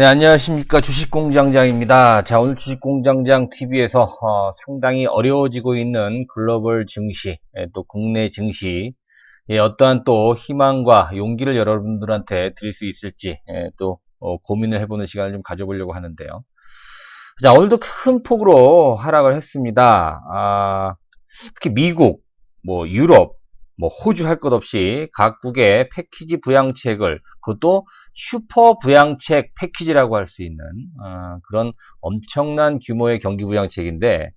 네, 안녕하십니까. 주식공장장입니다. 자, 오늘 주식공장장 TV에서 어, 상당히 어려워지고 있는 글로벌 증시, 예, 또 국내 증시, 예, 어떠한 또 희망과 용기를 여러분들한테 드릴 수 있을지, 예, 또 어, 고민을 해보는 시간을 좀 가져보려고 하는데요. 자, 오늘도 큰 폭으로 하락을 했습니다. 아, 특히 미국, 뭐 유럽, 뭐 호주 할 것 없이 각국의 패키지 부양책을 그것도 슈퍼 부양책 패키지라고 할 수 있는 어, 그런 엄청난 규모의 경기 부양책인데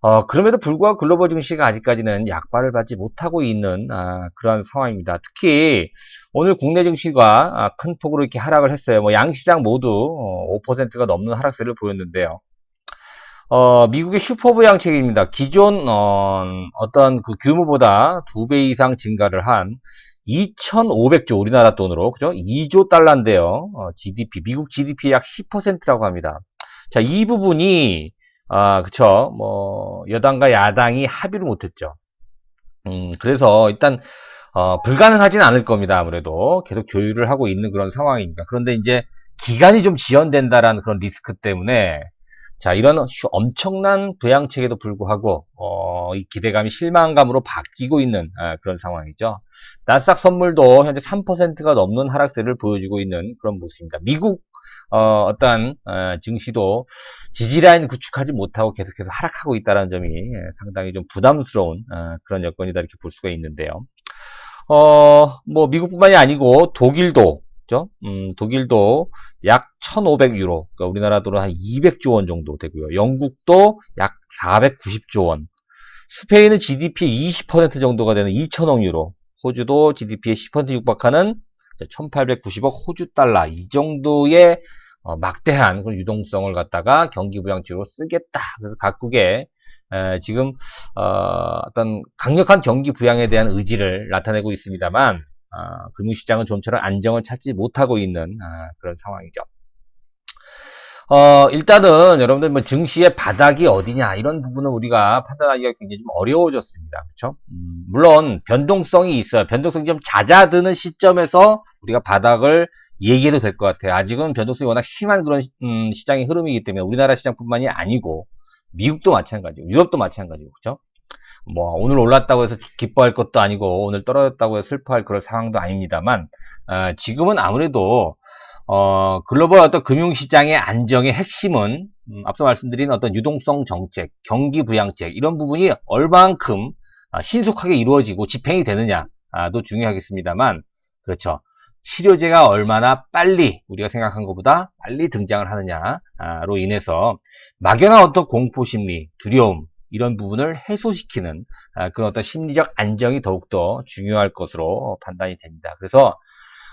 어, 그럼에도 불구하고 글로벌 증시가 아직까지는 약발을 받지 못하고 있는 아, 그런 상황입니다. 특히 오늘 국내 증시가 아, 큰 폭으로 이렇게 하락을 했어요. 뭐 양시장 모두 어, 5%가 넘는 하락세를 보였는데요. 어, 미국의 슈퍼부양 책입니다. 기존 어, 어떤 그 규모보다 두 배 이상 증가를 한 2,500조 우리나라 돈으로 그죠? 2조 달러인데요. 어, GDP 미국 GDP의 약 10%라고 합니다. 자, 이 부분이 아, 그쵸. 뭐 여당과 야당이 합의를 못 했죠. 음, 그래서 일단 어, 불가능하진 않을 겁니다. 아무래도 계속 조율을 하고 있는 그런 상황이니까. 그런데 이제 기간이 좀 지연된다라는 그런 리스크 때문에 자, 이런 엄청난 부양책에도 불구하고 어, 이 기대감이 실망감으로 바뀌고 있는 아, 그런 상황이죠. 나스닥 선물도 현재 3%가 넘는 하락세를 보여주고 있는 그런 모습입니다. 미국 어, 떤 어, 증시도 지지라인 구축하지 못하고 계속해서 하락하고 있다는 점이 예, 상당히 좀 부담스러운 어, 그런 여건이다 이렇게 볼 수가 있는데요. 어, 뭐 미국뿐만이 아니고 독일도 그죠? 음, 독일도 약 1,500유로, 그러니까 우리나라 돈으로 한 200조 원 정도 되고요. 영국도 약 490조 원. 스페인은 GDP의 20% 정도가 되는 2천억 유로. 호주도 GDP의 10% 육박하는 1,890억 호주 달러. 이 정도의 어, 막대한 유동성을 갖다가 경기 부양치로 쓰겠다. 그래서 각국의 에, 지금 어, 떤 강력한 경기 부양에 대한 의지를 나타내고 있습니다만 아, 금융시장은 좀처럼 안정을 찾지 못하고 있는 아, 그런 상황이죠. 어, 일단은 여러분들 뭐 증시의 바닥이 어디냐 이런 부분은 우리가 판단하기가 굉장히 좀 어려워졌습니다. 그렇죠? 음, 물론 변동성이 있어요. 변동성이 좀 잦아드는 시점에서 우리가 바닥을 얘기해도 될 것 같아요. 아직은 변동성이 워낙 심한 그런 음, 시장의 흐름이기 때문에 우리나라 시장뿐만이 아니고 미국도 마찬가지고 유럽도 마찬가지고 그렇죠? 뭐 오늘 올랐다고 해서 기뻐할 것도 아니고 오늘 떨어졌다고 해서 슬퍼할 그런 상황도 아닙니다만 어, 지금은 아무래도 어, 글로벌 어떤 금융시장의 안정의 핵심은 음, 앞서 말씀드린 어떤 유동성 정책, 경기 부양책 이런 부분이 얼만큼 아, 신속하게 이루어지고 집행이 되느냐도 중요하겠습니다만 그렇죠. 치료제가 얼마나 빨리 우리가 생각한 것보다 빨리 등장을 하느냐로 인해서 막연한 어떤 공포 심리, 두려움 이런 부분을 해소시키는 아, 그런 어떤 심리적 안정이 더욱더 중요할 것으로 판단이 됩니다. 그래서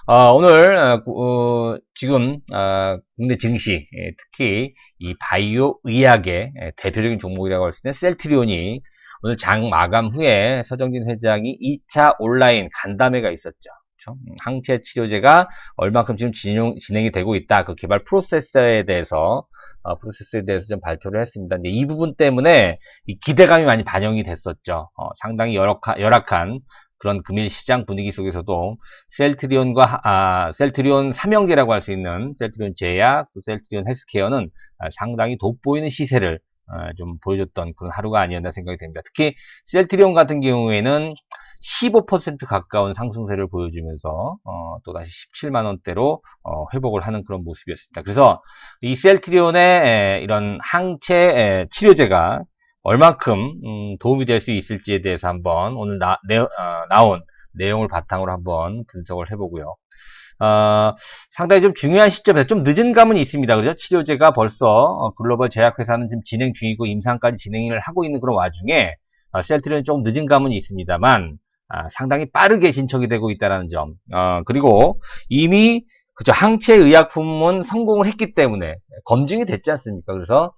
어, 오늘 어, 어 지금 어, 국내 증시 예, 특히 이 바이오 의학의 예, 대표적인 종목이라고 할 수 있는 셀트리온이 오늘 장 마감 후에 서정진 회장이 2차 온라인 간담회가 있었죠. 그렇죠? 음, 항체 치료제가 얼마큼 지금 진행, 진행이 되고 있다. 그 개발 프로세서에 대해서 어, 프로세스에 대해서 좀 발표를 했습니다. 이제 이 부분 때문에 이 기대감이 많이 반영이 됐었죠. 어, 상당히 열악한, 열악한 그런 금일 시장 분위기 속에서도 셀트리온과 아, 셀트리온 삼형제라고 할 수 있는 셀트리온 제약, 또 셀트리온 헬스케어는 아, 상당히 돋보이는 시세를 어, 좀 보여줬던 그런 하루가 아니었나 생각이 됩니다. 특히 셀트리온 같은 경우에는 15% 가까운 상승세를 보여주면서 어, 또다시 17만 원대로 어, 회복을 하는 그런 모습이었습니다. 그래서 이 셀트리온의 이런 항체 치료제가 얼만큼 음, 도움이 될 수 있을지에 대해서 한번 오늘 나, 내, 어, 나온 내용을 바탕으로 한번 분석을 해보고요. 어, 상당히 좀 중요한 시점에서 좀 늦은 감은 있습니다. 그죠? 치료제가 벌써 어, 글로벌 제약회사는 지금 진행 중이고 임상까지 진행을 하고 있는 그런 와중에 어, 셀트리온은 조금 늦은 감은 있습니다만 아, 상당히 빠르게 진척이 되고 있다는 점. 어, 그리고 이미 그죠 항체 의약품은 성공을 했기 때문에 검증이 됐지 않습니까? 그래서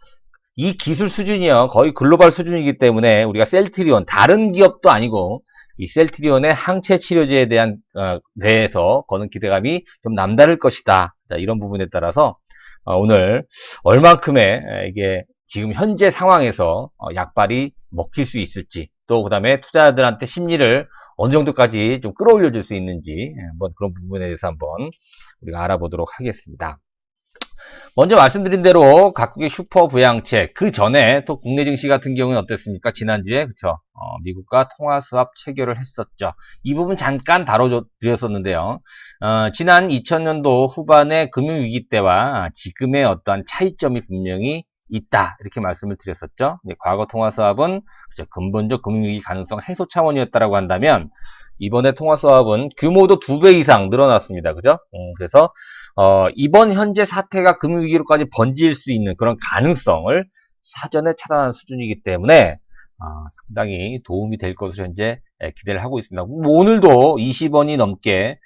이 기술 수준이요 거의 글로벌 수준이기 때문에 우리가 셀트리온 다른 기업도 아니고 이 셀트리온의 항체 치료제에 대한 어, 대해서 거는 기대감이 좀 남다를 것이다. 자, 이런 부분에 따라서 어, 오늘 얼만큼의 이게 지금 현재 상황에서 어, 약발이 먹힐 수 있을지 또 그 다음에 투자자들한테 심리를 어느 정도까지 좀 끌어올려 줄 수 있는지 예, 한번 그런 부분에 대해서 한번 우리가 알아보도록 하겠습니다. 먼저 말씀드린 대로 각국의 슈퍼 부양책 그 전에 또 국내 증시 같은 경우는 어땠습니까? 지난주에 그쵸 어, 미국과 통화 수합 체결을 했었죠. 이 부분 잠깐 다뤄드렸었는데요. 어, 지난 2000년도 후반의 금융 위기 때와 지금의 어떠한 차이점이 분명히 있다 이렇게 말씀을 드렸었죠. 과거 통화 그쵸, 근본적 금융위기 가능성 해소 차원이었다라고 한다면 이번에 통화 수합은 규모도 두 배 이상 늘어났습니다. 그죠? 음, 그래서 어, 이번 현재 사태가 금융위기로까지 번질 수 있는 그런 가능성을 사전에 차단한 수준이기 때문에 어, 상당히 도움이 될 것으로 현재 기대를 하고 있습니다. 뭐 오늘도 20원이 넘게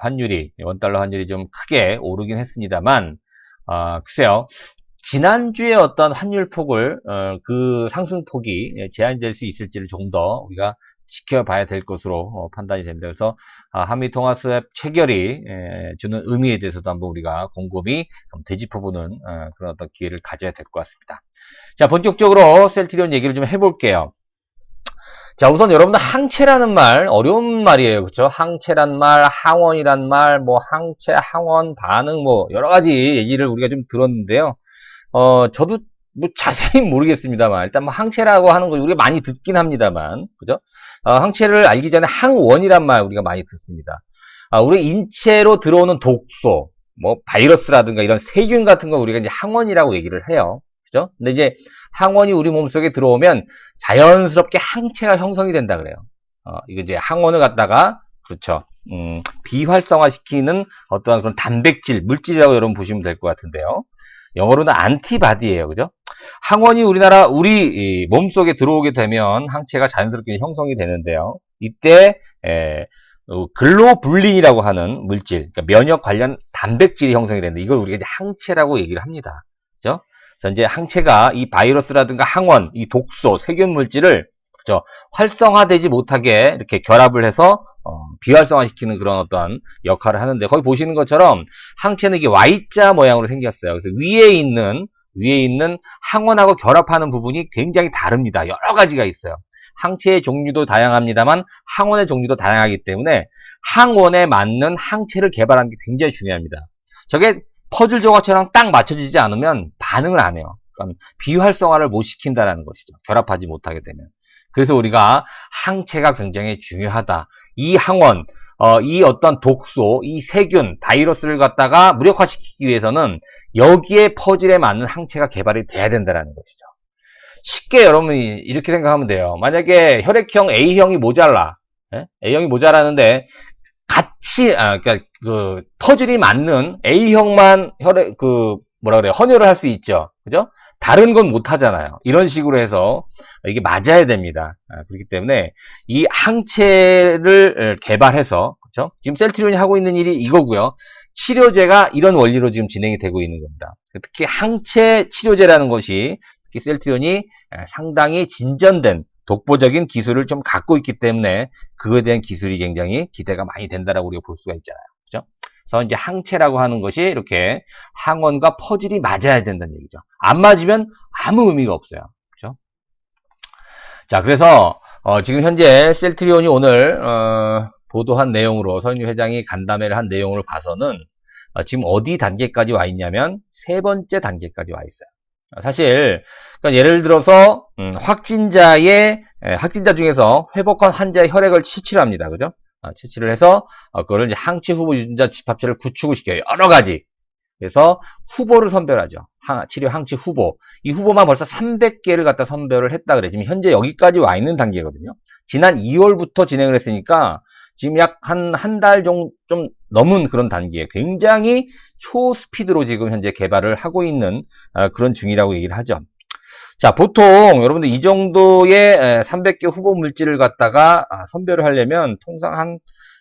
환율이 원달러 환율이 좀 크게 오르긴 했습니다만 어, 글쎄요 지난주에 어떤 환율 폭을 어, 그 상승폭이 제한될 수 있을지를 좀 더 우리가 지켜봐야 될 것으로 어, 판단이 됩니다. 그래서 아, 한미 통화 수협 체결이 주는 의미에 대해서도 한번 우리가 곰곰이 되짚어보는 어, 그런 어떤 기회를 가져야 될 것 같습니다. 자, 본격적으로 셀트리온 얘기를 좀 해볼게요. 자, 우선 여러분들 항체라는 말 어려운 말이에요. 그렇죠? 항체란 말, 항원이란 말, 뭐 항체, 항원, 반응 뭐 여러 가지 얘기를 우리가 좀 들었는데요. 어, 저도 뭐 자세히 모르겠습니다만 일단 뭐 항체라고 하는 거 우리가 많이 듣긴 합니다만 그죠? 어, 항체를 알기 전에 항원이란 말 우리가 많이 듣습니다. 아, 우리 인체로 들어오는 독소, 뭐 바이러스라든가 이런 세균 같은 거 우리가 이제 항원이라고 얘기를 해요. 그죠? 근데 이제 항원이 우리 몸속에 들어오면 자연스럽게 항체가 형성이 된다 그래요. 어, 이거 이제 항원을 갖다가 그렇죠. 음, 비활성화시키는 어떠한 그런 단백질, 물질이라고 여러분 보시면 될 것 같은데요. 영어로는 안티바디예요. 그죠? 항원이 우리나라 우리 몸속에 들어오게 되면 항체가 자연스럽게 형성이 되는데요. 이때 에, 어, 글로불린이라고 하는 물질, 그러니까 면역 관련 단백질이 형성이 되는데 이걸 우리가 이제 항체라고 얘기를 합니다. 그죠? 그래서 이제 항체가 이 바이러스라든가 항원, 이 독소, 세균 물질을 그죠? 활성화되지 못하게 이렇게 결합을 해서 어, 비활성화시키는 그런 어떤 역할을 하는데 거기 보시는 것처럼 항체는 이게 Y자 모양으로 생겼어요. 그래서 위에 있는 위에 있는 항원하고 결합하는 부분이 굉장히 다릅니다. 여러 가지가 있어요. 항체의 종류도 다양합니다만 항원의 종류도 다양하기 때문에 항원에 맞는 항체를 개발하는 게 굉장히 중요합니다. 저게 퍼즐 조각처럼 딱 맞춰지지 않으면 반응을 안 해요. 그러니까 비활성화를 못 시킨다는 것이죠. 결합하지 못하게 되면. 그래서 우리가 항체가 굉장히 중요하다. 이 항원, 어, 이 어떤 독소, 이 세균, 바이러스를 갖다가 무력화시키기 위해서는 여기에 퍼즐에 맞는 항체가 개발이 돼야 된다는 것이죠. 쉽게 여러분이 이렇게 생각하면 돼요. 만약에 혈액형 A형이 모자라, 예? A형이 모자라는데 같이 아, 그러니까 그 퍼즐이 맞는 A형만 혈액 그 뭐라 그래요 헌혈을 할 수 있죠, 그죠? 다른 건 못 하잖아요. 이런 식으로 해서 이게 맞아야 됩니다. 아, 그렇기 때문에 이 항체를 개발해서 그렇죠? 지금 셀트리온이 하고 있는 일이 이거고요. 치료제가 이런 원리로 지금 진행이 되고 있는 겁니다. 특히 항체 치료제라는 것이 특히 셀트리온이 상당히 진전된 독보적인 기술을 좀 갖고 있기 때문에 그거에 대한 기술이 굉장히 기대가 많이 된다라고 우리가 볼 수가 있잖아요. 그래서 이제 항체라고 하는 것이 이렇게 항원과 퍼즐이 맞아야 된다는 얘기죠. 안 맞으면 아무 의미가 없어요. 그죠? 자, 그래서 어, 지금 현재 셀트리온이 오늘 어, 보도한 내용으로 서인유 회장이 간담회를 한 내용을 봐서는 어, 지금 어디 단계까지 와 있냐면 세 번째 단계까지 와 있어요. 사실 그러니까 예를 들어서 음, 확진자의 에, 확진자 중에서 회복한 환자의 혈액을 치취를 합니다. 그죠? 어, 치취를 해서 어, 그거를 이제 항체 후보 유전자 집합체를 구축을 시켜요. 여러 가지. 그래서 후보를 선별하죠. 항, 치료 항체 후보. 이 후보만 벌써 300개를 갖다 선별을 했다 그래. 지금 현재 여기까지 와 있는 단계거든요. 지난 2월부터 진행을 했으니까 지금 약 한 한 달 정도 좀 넘은 그런 단계에 굉장히 초스피드로 지금 현재 개발을 하고 있는 어, 그런 중이라고 얘기를 하죠. 자, 보통 여러분들 이 정도의 300개 후보 물질을 갖다가 아, 선별을 하려면 통상 한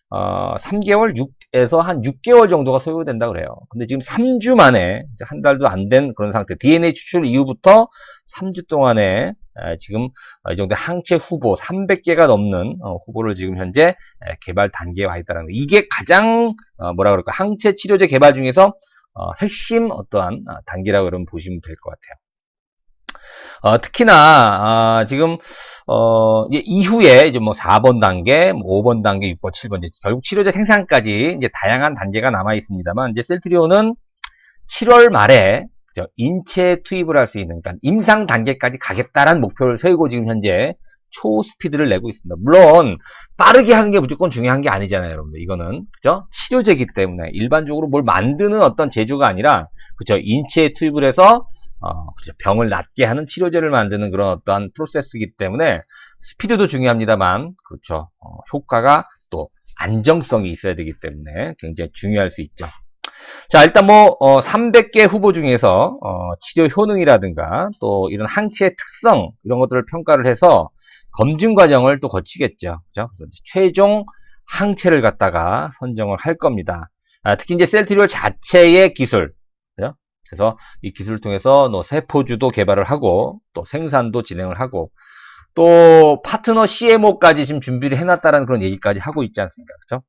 어, 3개월, 6에서 한 6개월 정도가 소요된다 그래요. 근데 지금 3주 만에 한 달도 안 된 그런 상태. DNA 추출 이후부터 3주 동안에 지금 이 정도 항체 후보 300개가 넘는 어, 후보를 지금 현재 개발 단계에 와 있다는 거. 이게 가장 어, 뭐라 그럴까 항체 치료제 개발 중에서 어, 핵심 어떠한 단계라고 여러분 보시면 될 것 같아요. 어, 특히나 어, 지금 어, 이후에 이제 뭐 4번 단계, 5번 뭐 단계, 6번, 7번 이제 결국 치료제 생산까지 이제 다양한 단계가 남아 있습니다만 이제 셀트리온은 7월 말에 그죠? 인체 투입을 할 수 있는 그러니까 임상 단계까지 가겠다라는 목표를 세우고 지금 현재 초스피드를 내고 있습니다. 물론 빠르게 하는 게 무조건 중요한 게 아니잖아요, 여러분들. 이거는 그죠? 치료제이기 때문에 일반적으로 뭘 만드는 어떤 제조가 아니라 그죠? 인체에 투입을 해서 어, 그죠? 병을 낫게 하는 치료제를 만드는 그런 어떠한 프로세스이기 때문에 스피드도 중요합니다만 그렇죠. 어, 효과가 또 안정성이 있어야 되기 때문에 굉장히 중요할 수 있죠. 자, 일단 뭐, 어, 300개 후보 중에서, 어, 치료 효능이라든가, 또 이런 항체의 특성, 이런 것들을 평가를 해서 검증 과정을 또 거치겠죠. 그죠? 그래서 최종 항체를 갖다가 선정을 할 겁니다. 아, 특히 이제 셀트리올 자체의 기술, 그래서 이 기술을 통해서 뭐 세포주도 개발을 하고, 또 생산도 진행을 하고, 또 파트너 CMO까지 지금 준비를 해놨다는 그런 얘기까지 하고 있지 않습니까? 그래서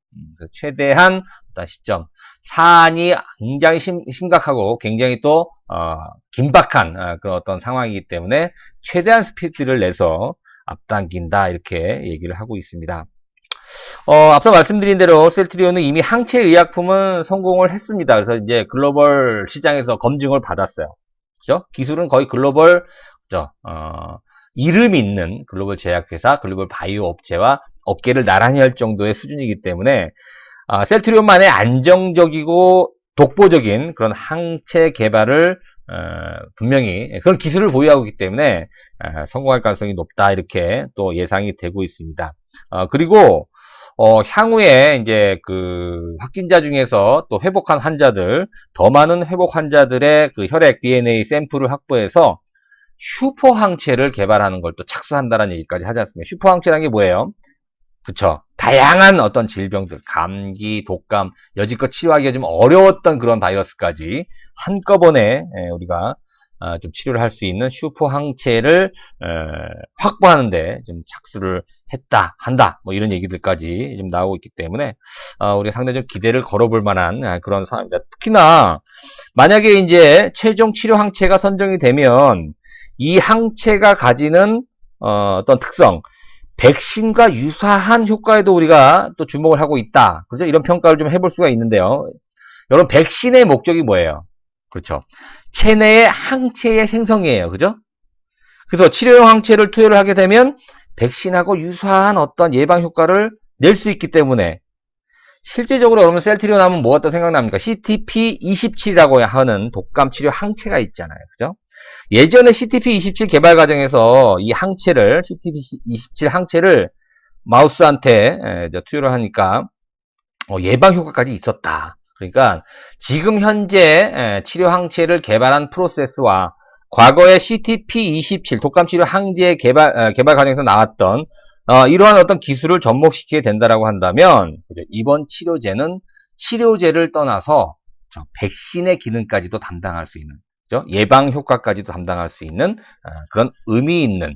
최대한 어떤 시점, 사안이 굉장히 심, 각하고 굉장히 또 어, 긴박한 어, 그런 어떤 상황이기 때문에 최대한 스피드를 내서 앞당긴다 이렇게 얘기를 하고 있습니다. 어, 앞서 말씀드린 대로 셀트리온은 이미 항체 의약품은 성공을 했습니다. 그래서 이제 글로벌 시장에서 검증을 받았어요. 그죠? 기술은 거의 글로벌 그죠? 어, 이름 있는 글로벌 제약회사, 글로벌 바이오 업체와 업계를 나란히 할 정도의 수준이기 때문에 아, 셀트리온만의 안정적이고 독보적인 그런 항체 개발을 어, 분명히 그런 기술을 보유하고 있기 때문에 어, 성공할 가능성이 높다 이렇게 또 예상이 되고 있습니다. 어, 그리고 어, 향후에 이제 그 확진자 중에서 또 회복한 환자들 더 많은 회복 환자들의 그 혈액 DNA 샘플을 확보해서 슈퍼 항체를 개발하는 걸 또 착수한다는 얘기까지 하지 않습니까? 슈퍼 항체라는 게 뭐예요? 그쵸. 다양한 어떤 질병들, 감기, 독감, 여지껏 치료하기가 좀 어려웠던 그런 바이러스까지 한꺼번에 예, 우리가 아, 좀 치료를 할 수 있는 슈퍼 항체를 확보하는데 좀 착수를 했다, 한다, 뭐 이런 얘기들까지 좀 나오고 있기 때문에 아, 우리가 상당히 좀 기대를 걸어볼 만한 아, 그런 상황입니다. 특히나 만약에 이제 최종 치료 항체가 선정이 되면 이 항체가 가지는 어, 어떤 특성, 백신과 유사한 효과에도 우리가 또 주목을 하고 있다. 그래서 이런 평가를 좀 해볼 수가 있는데요. 여러분, 백신의 목적이 뭐예요? 그렇죠. 체내의 항체의 생성이에요. 그죠? 그래서 치료용 항체를 투여를 하게 되면 백신하고 유사한 어떤 예방 효과를 낼 수 있기 때문에 실제적으로 여러분 셀트리온 하면 뭐가 또 생각납니까? CTP27이라고 하는 독감 치료 항체가 있잖아요. 그죠? 예전에 CTP27 개발 과정에서 이 항체를 CTP27 항체를 마우스한테 투여를 하니까 어, 예방 효과까지 있었다. 그러니까 지금 현재 치료 항체를 개발한 프로세스와 과거의 CTP27 독감 치료 항체 개발 어, 개발 과정에서 나왔던 어, 이러한 어떤 기술을 접목시키게 된다라고 한다면 이번 치료제는 치료제를 떠나서 백신의 기능까지도 담당할 수 있는? 예방 효과까지도 담당할 수 있는 어, 그런 의미 있는 어,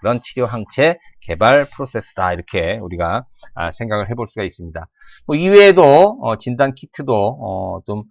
그런 치료 항체 개발 프로세스다 이렇게 우리가 아, 생각을 해볼 수가 있습니다. 뭐 이외에도 어, 진단 키트도 좀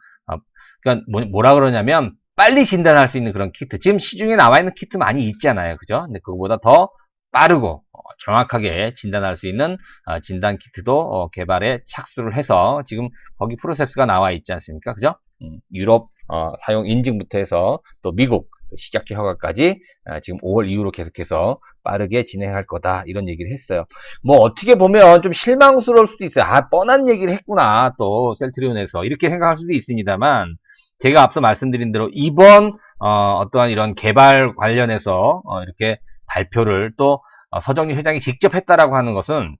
그러니까 뭐, 뭐라 그러냐면 빨리 진단할 수 있는 그런 키트 지금 시중에 나와 있는 키트 많이 있잖아요, 그죠? 근데 그거보다 더 빠르고 정확하게 진단할 수 있는 진단 키트도 개발에 착수를 해서 지금 거기 프로세스가 나와 있지 않습니까? 그죠? 음, 유럽 어, 사용 인증부터 해서 또 미국 시작지 허가까지 어, 지금 5월 이후로 계속해서 빠르게 진행할 거다 이런 얘기를 했어요. 뭐 어떻게 보면 좀 실망스러울 수도 있어요. 아 뻔한 얘기를 했구나 또 셀트리온에서 이렇게 생각할 수도 있습니다만 제가 앞서 말씀드린 대로 이번 어, 떠한 이런 개발 관련해서 어, 이렇게 발표를 또 어, 서정리 회장이 직접 했다라고 하는 것은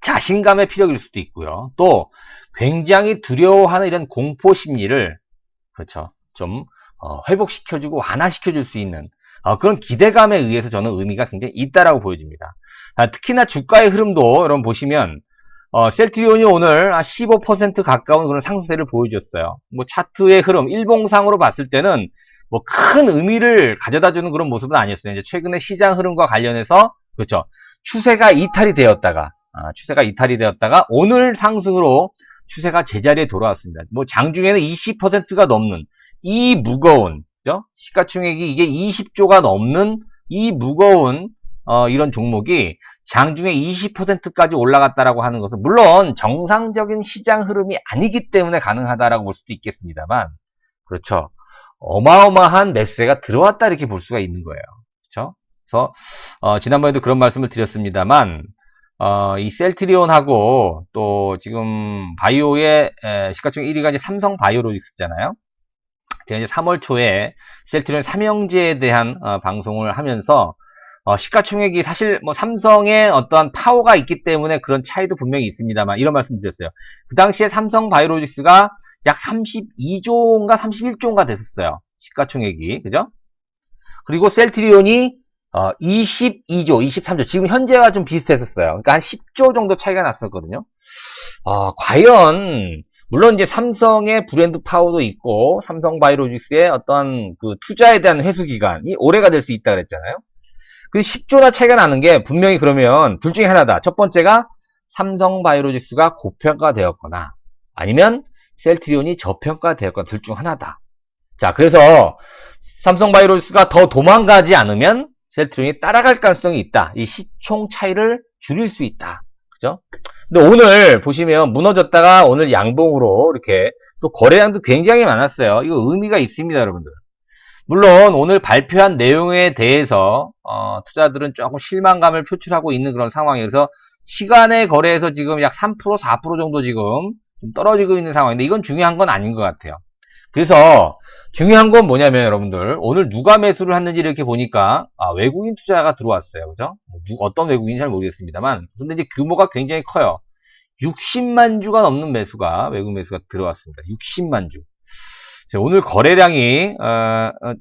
자신감의 피력일 수도 있고요. 또 굉장히 두려워하는 이런 공포 심리를 그렇죠. 좀 어, 회복시켜주고 완화시켜줄 수 있는 어, 그런 기대감에 의해서 저는 의미가 굉장히 있다라고 보여집니다. 아, 특히나 주가의 흐름도 여러분 보시면 어, 셀트리온이 오늘 15% 가까운 그런 상승세를 보여줬어요. 뭐 차트의 흐름, 일봉상으로 봤을 때는 뭐 큰 의미를 가져다주는 그런 모습은 아니었어요. 이제 최근에 시장 흐름과 관련해서 그렇죠. 추세가 이탈이 되었다가 아, 추세가 이탈이 되었다가 오늘 상승으로 추세가 제자리에 돌아왔습니다. 뭐 장중에는 20%가 넘는 이 무거운 그죠? 시가총액이 이게 20조가 넘는 이 무거운 어, 이런 종목이 장중에 20%까지 올라갔다라고 하는 것은 물론 정상적인 시장 흐름이 아니기 때문에 가능하다라고 볼 수도 있겠습니다만 그렇죠. 어마어마한 매수세가 들어왔다 이렇게 볼 수가 있는 거예요. 그렇죠? 그래서 어, 지난번에도 그런 말씀을 드렸습니다만 어, 이 셀트리온하고 또 지금 바이오의 에, 시가총액 1위가 이제 삼성 바이오로직스잖아요. 제가 이제 3월 초에 셀트리온 삼형제에 대한 어, 방송을 하면서 어, 시가총액이 사실 뭐 삼성의 어떠한 파워가 있기 때문에 그런 차이도 분명히 있습니다만 이런 말씀 드렸어요. 그 당시에 삼성 바이오로직스가 약 32조인가 31조인가 됐었어요. 시가총액이 그죠? 그리고 셀트리온이 어, 22조, 23조. 지금 현재와 좀 비슷했었어요. 그러니까 한 10조 정도 차이가 났었거든요. 아, 과연 물론 이제 삼성의 브랜드 파워도 있고 삼성 바이오로직스의 어떤 그 투자에 대한 회수 기간이 오래가 될 수 있다 그랬잖아요. 그 10조나 차이가 나는 게 분명히 그러면 둘 중에 하나다. 첫 번째가 삼성 바이오로직스가 고평가되었거나 아니면 셀트리온이 저평가되었거나 둘 중 하나다. 자, 그래서 삼성 바이오로직스가 더 도망가지 않으면 셀트리온이 따라갈 가능성이 있다. 이 시총 차이를 줄일 수 있다. 그죠? 근데 오늘 보시면 무너졌다가 오늘 양봉으로 이렇게 또 거래량도 굉장히 많았어요. 이거 의미가 있습니다, 여러분들. 물론 오늘 발표한 내용에 대해서 어, 투자들은 조금 실망감을 표출하고 있는 그런 상황에서 시간의 거래에서 지금 약 3% 4% 정도 지금 좀 떨어지고 있는 상황인데 이건 중요한 건 아닌 것 같아요. 그래서 중요한 건 뭐냐면 여러분들 오늘 누가 매수를 했는지 이렇게 보니까 아, 외국인 투자가 들어왔어요. 그죠? 뭐 누, 어떤 외국인인지 잘 모르겠습니다만 근데 이제 규모가 굉장히 커요. 60만 주가 넘는 매수가 외국 매수가 들어왔습니다. 60만 주. 자, 오늘 거래량이 어, 어,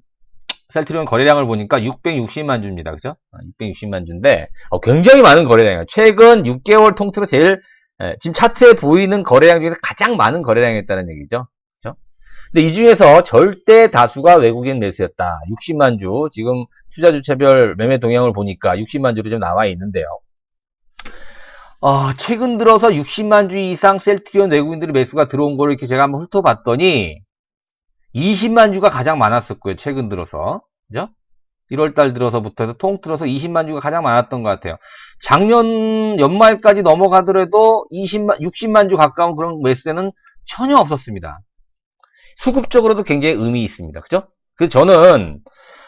셀트리온 거래량을 보니까 660만 주입니다. 그죠? 660만 주인데 어, 굉장히 많은 거래량이에요. 최근 6개월 통틀어 제일 에, 지금 차트에 보이는 거래량 중에서 가장 많은 거래량이었다는 얘기죠. 근데 이 중에서 절대 다수가 외국인 매수였다. 60만 주 지금 투자 주체별 매매 동향을 보니까 60만 주로 좀 나와 있는데요. 어, 최근 들어서 60만 주 이상 셀트리온 외국인들의 매수가 들어온 걸 이렇게 제가 한번 훑어봤더니 20만 주가 가장 많았었고요. 최근 들어서. 그죠? 1월달 들어서부터 해서 통틀어서 20만 주가 가장 많았던 것 같아요. 작년 연말까지 넘어가더라도 20만, 60만 주 가까운 그런 매수세는 전혀 없었습니다. 수급적으로도 굉장히 의미 있습니다. 그죠? 그래서 저는,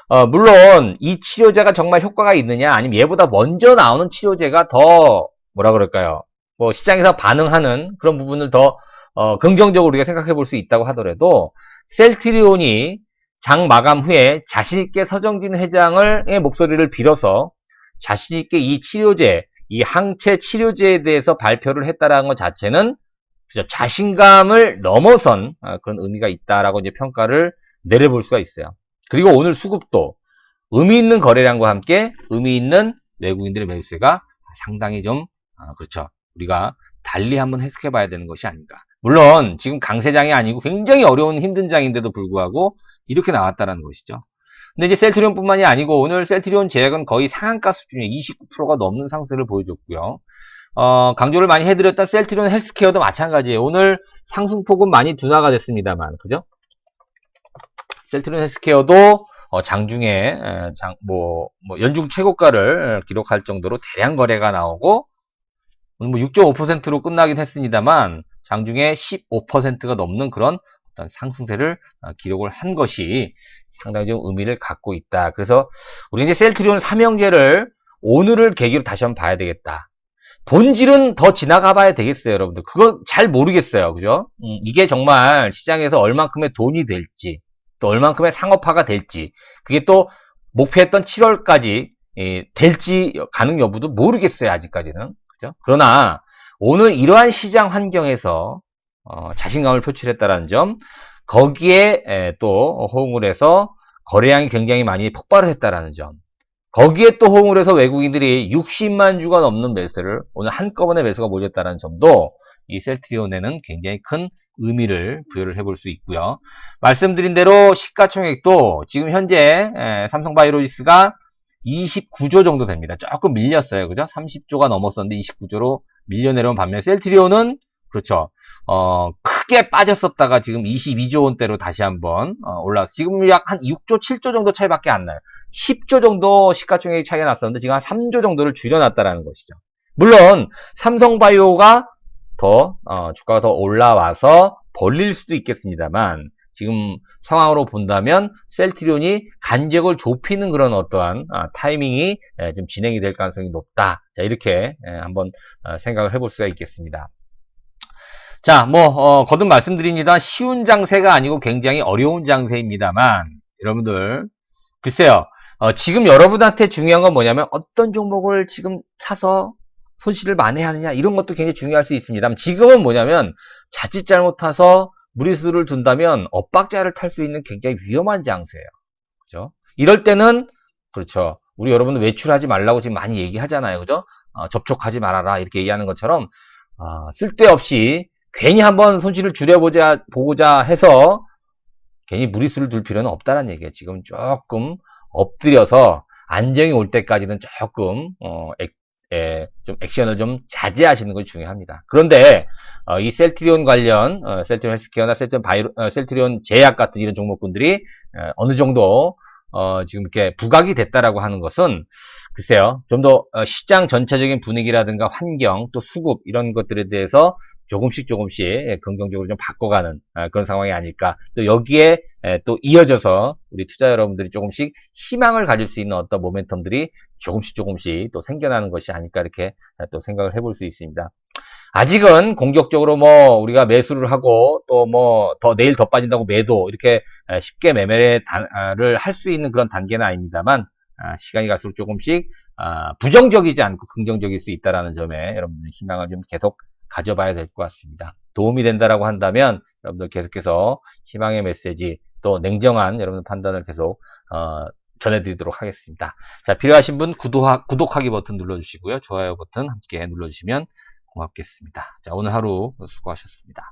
어, 물론 이 치료제가 정말 효과가 있느냐, 아니면 얘보다 먼저 나오는 치료제가 더, 뭐라 그럴까요? 뭐 시장에서 반응하는 그런 부분을 더, 어, 긍정적으로 우리가 생각해 볼 수 있다고 하더라도, 셀트리온이 장 마감 후에 자신있게 서정진 회장의 목소리를 빌어서 자신있게 이 치료제, 이 항체 치료제에 대해서 발표를 했다라는 것 자체는 그죠? 자신감을 넘어선 아, 그런 의미가 있다라고 이제 평가를 내려볼 수가 있어요. 그리고 오늘 수급도 의미 있는 거래량과 함께 의미 있는 외국인들의 매수세가 상당히 좀 아, 그렇죠. 우리가 달리 한번 해석해 봐야 되는 것이 아닌가. 물론 지금 강세장이 아니고 굉장히 어려운 힘든 장인데도 불구하고 이렇게 나왔다라는 것이죠. 근데 이제 셀트리온뿐만이 아니고 오늘 셀트리온 제약은 거의 상한가 수준의 29%가 넘는 상승을 보여줬고요. 어, 강조를 많이 해드렸던 셀트리온 헬스케어도 마찬가지예요. 오늘 상승폭은 많이 둔화가 됐습니다만, 그죠? 셀트리온 헬스케어도 어, 장중에 에, 장, 뭐, 뭐 연중 최고가를 기록할 정도로 대량 거래가 나오고 뭐 6.5%로 끝나긴 했습니다만 장중에 15%가 넘는 그런 어떤 상승세를 어, 기록을 한 것이 상당히 좀 의미를 갖고 있다. 그래서 우리 이제 셀트리온 삼형제를 오늘을 계기로 다시 한번 봐야 되겠다. 본질은 더 지나가 봐야 되겠어요, 여러분들. 그건 잘 모르겠어요. 그죠? 음, 이게 정말 시장에서 얼만큼의 돈이 될지, 또 얼만큼의 상업화가 될지, 그게 또 목표했던 7월까지 예, 될지 가능 여부도 모르겠어요, 아직까지는. 그죠? 그러나 오늘 이러한 시장 환경에서 어, 자신감을 표출했다는 점, 거기에 에, 또 호응을 해서 거래량이 굉장히 많이 폭발을 했다라는 점, 거기에 또 호응을 해서 외국인들이 60만 주가 넘는 매수를 오늘 한꺼번에 매수가 몰렸다는 점도 이 셀트리온에는 굉장히 큰 의미를 부여를 해볼 수 있고요. 말씀드린 대로 시가총액도 지금 현재 에, 삼성바이오로지스가 29조 정도 됩니다. 조금 밀렸어요. 그죠? 30조가 넘었었는데 29조로 밀려내려온 반면 셀트리온은 그렇죠. 어, 크게 빠졌었다가 지금 22조 원대로 다시 한번 어, 올라왔어요. 지금 약 한 6조, 7조 정도 차이밖에 안 나요. 10조 정도 시가총액 차이가 났었는데 지금 한 3조 정도를 줄여놨다라는 것이죠. 물론 삼성바이오가 더 어, 주가가 더 올라와서 벌릴 수도 있겠습니다만 지금 상황으로 본다면 셀트리온이 간격을 좁히는 그런 어떠한 아, 타이밍이 예, 좀 진행이 될 가능성이 높다. 자 이렇게 예, 한번 어, 생각을 해볼 수가 있겠습니다. 자, 뭐 어, 거듭 말씀드립니다. 쉬운 장세가 아니고 굉장히 어려운 장세입니다만 여러분들 글쎄요. 어, 지금 여러분한테 중요한 건 뭐냐면 어떤 종목을 지금 사서 손실을 만회하느냐 이런 것도 굉장히 중요할 수 있습니다. 지금은 뭐냐면 자칫 잘못 타서 무리수를 둔다면 엇박자를 탈 수 있는 굉장히 위험한 장세예요. 그죠? 이럴 때는 그렇죠. 우리 여러분들 외출하지 말라고 지금 많이 얘기하잖아요. 그죠? 어, 접촉하지 말아라 이렇게 얘기하는 것처럼 어, 쓸데없이 괜히 한번 손실을 줄여보자 보고자 해서 괜히 무리수를 둘 필요는 없다는 얘기예요. 지금 조금 엎드려서 안정이 올 때까지는 조금 어, 액, 에, 좀 액션을 좀 자제하시는 것이 중요합니다. 그런데 어, 이 셀트리온 관련 어, 셀트리온 헬스케어나 셀트리온 바이로, 어, 셀트리온 제약 같은 이런 종목군들이 에, 어느 정도 어, 지금 이렇게 부각이 됐다라고 하는 것은 글쎄요 좀 더 시장 전체적인 분위기라든가 환경 또 수급 이런 것들에 대해서 조금씩 조금씩 예, 긍정적으로 좀 바꿔가는 아, 그런 상황이 아닐까 또 여기에 에, 또 이어져서 우리 투자 여러분들이 조금씩 희망을 가질 수 있는 어떤 모멘텀들이 조금씩 조금씩 또 생겨나는 것이 아닐까 이렇게 또 생각을 해볼 수 있습니다. 아직은 공격적으로 뭐 우리가 매수를 하고 또 뭐 더 내일 더 빠진다고 매도 이렇게 쉽게 매매를 할 수 있는 그런 단계는 아닙니다만 아, 시간이 갈수록 조금씩 아, 부정적이지 않고 긍정적일 수 있다라는 점에 여러분들 희망을 좀 계속 가져봐야 될 것 같습니다. 도움이 된다라고 한다면 여러분들 계속해서 희망의 메시지 또 냉정한 여러분들 판단을 계속 어, 전해드리도록 하겠습니다. 자 필요하신 분 구독하, 구독하기 버튼 눌러주시고요. 좋아요 버튼 함께 눌러주시면 고맙겠습니다. 자, 오늘 하루 수고하셨습니다.